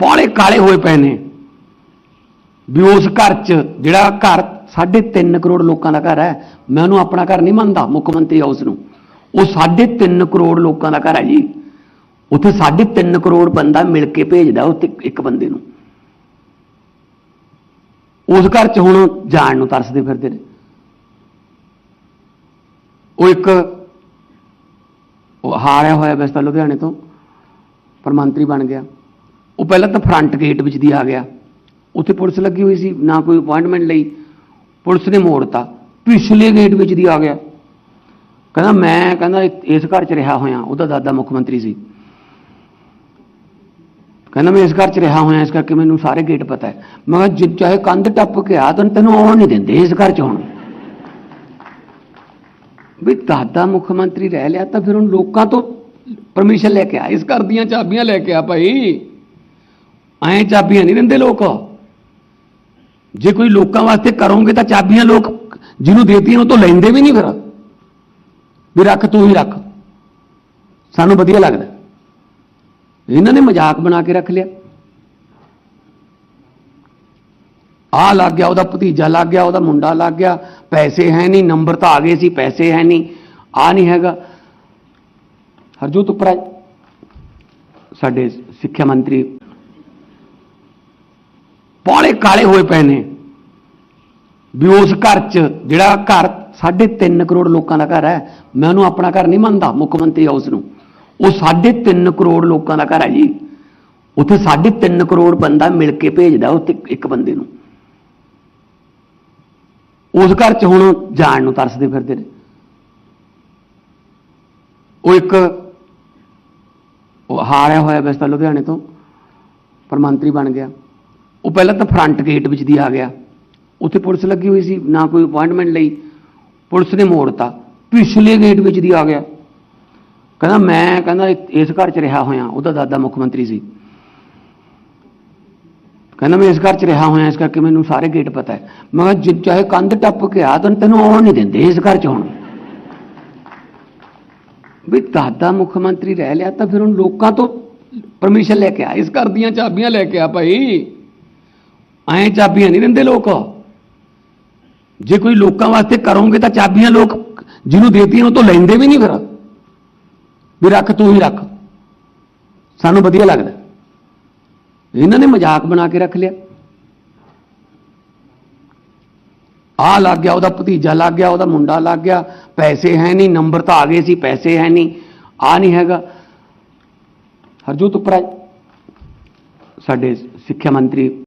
ਪੌਲੇ ਕਾਲੇ ਹੋਏ ਪਏ ਨੇ। ਵੀ ਉਸ ਘਰ 'ਚ ਜਿਹੜਾ ਘਰ 3.5 ਕਰੋੜ ਲੋਕਾਂ ਦਾ ਘਰ ਹੈ, ਮੈਂ ਉਹਨੂੰ ਆਪਣਾ ਘਰ ਨਹੀਂ ਮੰਨਦਾ, ਮੁੱਖ ਮੰਤਰੀ ਹਾਊਸ ਨੂੰ। ਉਹ 3.5 ਕਰੋੜ ਲੋਕਾਂ ਦਾ ਘਰ ਹੈ ਜੀ। ਉੱਥੇ 3.5 ਕਰੋੜ ਬੰਦਾ ਮਿਲ ਕੇ ਭੇਜਦਾ ਉੱਥੇ ਇੱਕ ਬੰਦੇ ਨੂੰ। ਉਸ ਘਰ 'ਚ ਹੁਣ ਜਾਣ ਨੂੰ ਤਰਸਦੇ ਫਿਰਦੇ ਨੇ। ਉਹ ਇੱਕ ਉਹ ਹਾਰਿਆ ਹੋਇਆ ਵੈਸੇ ਤਾਂ ਲੁਧਿਆਣੇ ਤੋਂ, ਪਰ ਮੰਤਰੀ ਬਣ ਗਿਆ। ਉਹ ਪਹਿਲਾਂ ਤਾਂ ਫਰੰਟ ਗੇਟ ਵਿੱਚ ਦੀ ਆ ਗਿਆ। ਉੱਥੇ ਪੁਲਿਸ ਲੱਗੀ ਹੋਈ ਸੀ, ਨਾ ਕੋਈ ਅਪਾਇੰਟਮੈਂਟ ਲਈ। ਪੁਲਿਸ ਨੇ ਮੋੜਤਾ। ਪਿਛਲੇ ਗੇਟ ਵਿੱਚ ਦੀ ਆ ਗਿਆ। ਕਹਿੰਦਾ, ਮੈਂ ਕਹਿੰਦਾ, ਇਸ ਘਰ 'ਚ ਰਿਹਾ ਹੋਇਆ। ਉਹਦਾ ਦਾਦਾ ਮੁੱਖ ਮੰਤਰੀ ਸੀ। ਕਹਿੰਦਾ, ਮੈਂ ਇਸ ਘਰ 'ਚ ਰਿਹਾ ਹੋਇਆ, ਇਸ ਕਰਕੇ ਮੈਨੂੰ ਸਾਰੇ ਗੇਟ ਪਤਾ ਹੈ। ਮੈਂ ਕਿਹਾ, ਜੇ ਚਾਹੇ ਕੰਧ ਟੱਪ ਕੇ ਆ ਤਾਂ ਤੈਨੂੰ ਆਉਣ ਨਹੀਂ ਦਿੰਦੇ ਇਸ ਘਰ 'ਚ ਹੁਣ। ਵੀ ਦਾਦਾ ਮੁੱਖ ਮੰਤਰੀ ਰਹਿ ਲਿਆ ਤਾਂ ਫਿਰ ਹੁਣ ਲੋਕਾਂ ਤੋਂ ਪਰਮਿਸ਼ਨ ਲੈ ਕੇ ਆ, ਇਸ ਘਰ ਦੀਆਂ ਚਾਬੀਆਂ ਲੈ ਕੇ ਆ ਭਾਈ। ਐਂ ਚਾਬੀਆਂ ਨਹੀਂ ਦਿੰਦੇ ਲੋਕ। ਜੇ ਕੋਈ ਲੋਕਾਂ ਵਾਸਤੇ ਕਰੋਗੇ ਤਾਂ ਚਾਬੀਆਂ ਲੋਕ ਜਿਹਨੂੰ ਦੇਤੀਆਂ ਉਹ ਤੋਂ ਲੈਂਦੇ ਵੀ ਨਹੀਂ ਫਿਰ। ਵੀ ਰੱਖ, ਤੂੰ ਹੀ ਰੱਖ। ਸਾਨੂੰ ਵਧੀਆ ਲੱਗਦਾ। ਇਹਨਾਂ ਨੇ ਮਜ਼ਾਕ ਬਣਾ ਕੇ ਰੱਖ ਲਿਆ। ਆ ਲੱਗ ਗਿਆ ਉਹਦਾ ਭਤੀਜਾ, ਲੱਗ ਗਿਆ ਉਹਦਾ ਮੁੰਡਾ, ਲੱਗ ਗਿਆ। ਪੈਸੇ ਹੈ ਨਹੀਂ, ਨੰਬਰ ਤਾਂ ਆ ਗਏ ਸੀ, ਪੈਸੇ ਹੈ ਨਹੀਂ। ਆ ਨਹੀਂ ਹੈਗਾ। ਹਰਜੋਤ ਉਪਰਾ ਸਾਡੇ ਸਿੱਖਿਆ ਮੰਤਰੀ ਪੌਲੇ ਕਾਲੇ ਹੋਏ ਪਏ ਨੇ। ਵੀ ਉਸ ਘਰ 'ਚ ਜਿਹੜਾ ਘਰ 3.5 ਕਰੋੜ ਲੋਕਾਂ ਦਾ ਘਰ ਹੈ, ਮੈਂ ਉਹਨੂੰ ਆਪਣਾ ਘਰ ਨਹੀਂ ਮੰਨਦਾ, ਮੁੱਖ ਮੰਤਰੀ ਹਾਊਸ ਨੂੰ ਉਹ 3.5 ਕਰੋੜ ਲੋਕਾਂ ਦਾ ਘਰ ਹੈ ਜੀ। ਉੱਥੇ 3.5 ਕਰੋੜ ਬੰਦਾ ਮਿਲ ਕੇ ਭੇਜਦਾ ਉੱਥੇ ਇੱਕ ਬੰਦੇ ਨੂੰ। ਉਸ ਘਰ 'ਚ ਹੁਣ ਜਾਣ ਨੂੰ ਤਰਸਦੇ ਫਿਰਦੇ ਨੇ। ਉਹ ਇੱਕ ਉਹ ਹਾਰਿਆ ਹੋਇਆ ਵੈਸੇ ਤਾਂ ਲੁਧਿਆਣੇ ਤੋਂ, ਪਰ ਮੰਤਰੀ ਬਣ ਗਿਆ। ਉਹ ਪਹਿਲਾਂ ਤਾਂ ਫਰੰਟ ਗੇਟ ਵਿੱਚ ਦੀ ਆ ਗਿਆ। ਉੱਥੇ ਪੁਲਿਸ ਲੱਗੀ ਹੋਈ ਸੀ, ਨਾ ਕੋਈ ਅਪਾਇੰਟਮੈਂਟ ਲਈ। ਪੁਲਿਸ ਨੇ ਮੋੜਤਾ। ਪਿਛਲੇ ਗੇਟ ਵਿੱਚ ਦੀ ਆ ਗਿਆ। ਕਹਿੰਦਾ, ਮੈਂ ਕਹਿੰਦਾ, ਇਸ ਘਰ 'ਚ ਰਿਹਾ ਹੋਇਆ। ਉਹਦਾ ਦਾਦਾ ਮੁੱਖ ਮੰਤਰੀ ਸੀ। ਕਹਿੰਦਾ, ਮੈਂ ਇਸ ਘਰ 'ਚ ਰਿਹਾ ਹੋਇਆ, ਇਸ ਕਰਕੇ ਮੈਨੂੰ ਸਾਰੇ ਗੇਟ ਪਤਾ ਹੈ। ਮੈਂ ਕਿਹਾ, ਜੇ ਚਾਹੇ ਕੰਧ ਟੱਪ ਕੇ ਆ ਤਾਂ ਤੈਨੂੰ ਆਉਣ ਨਹੀਂ ਦਿੰਦੇ ਇਸ ਘਰ 'ਚ ਹੁਣ। ਵੀ ਦਾਦਾ ਮੁੱਖ ਮੰਤਰੀ ਰਹਿ ਲਿਆ ਤਾਂ ਫਿਰ ਹੁਣ ਲੋਕਾਂ ਤੋਂ ਪਰਮਿਸ਼ਨ ਲੈ ਕੇ ਆ, ਇਸ ਘਰ ਦੀਆਂ ਚਾਬੀਆਂ ਲੈ ਕੇ ਆ ਭਾਈ। ਐਂ ਚਾਬੀਆਂ ਨਹੀਂ ਦਿੰਦੇ ਲੋਕ। ਜੇ ਕੋਈ ਲੋਕਾਂ ਵਾਸਤੇ ਕਰੋਗੇ ਤਾਂ ਚਾਬੀਆਂ ਲੋਕ ਜਿਹਨੂੰ ਦੇਤੀਆਂ ਉਹ ਤੋਂ ਲੈਂਦੇ ਵੀ ਨਹੀਂ ਫਿਰ। ਵੀ ਰੱਖ, ਤੂੰ ਹੀ ਰੱਖ। ਸਾਨੂੰ ਵਧੀਆ ਲੱਗਦਾ। ਇਹਨਾਂ ਨੇ ਮਜ਼ਾਕ ਬਣਾ ਕੇ ਰੱਖ ਲਿਆ। ਆ ਲੱਗ ਗਿਆ, ਉਹਦਾ ਭਤੀਜਾ ਲੱਗ ਗਿਆ, ਉਹਦਾ ਮੁੰਡਾ ਲੱਗ ਗਿਆ। ਪੈਸੇ ਹੈ ਨਹੀਂ, ਨੰਬਰ ਤਾਂ ਆ ਗਏ ਸੀ, ਪੈਸੇ ਹੈ ਨਹੀਂ। ਆ ਨਹੀਂ ਹੈਗਾ। ਹਰਜੋਤ ਉਪਰਾ ਸਾਡੇ ਸਿੱਖਿਆ ਮੰਤਰੀ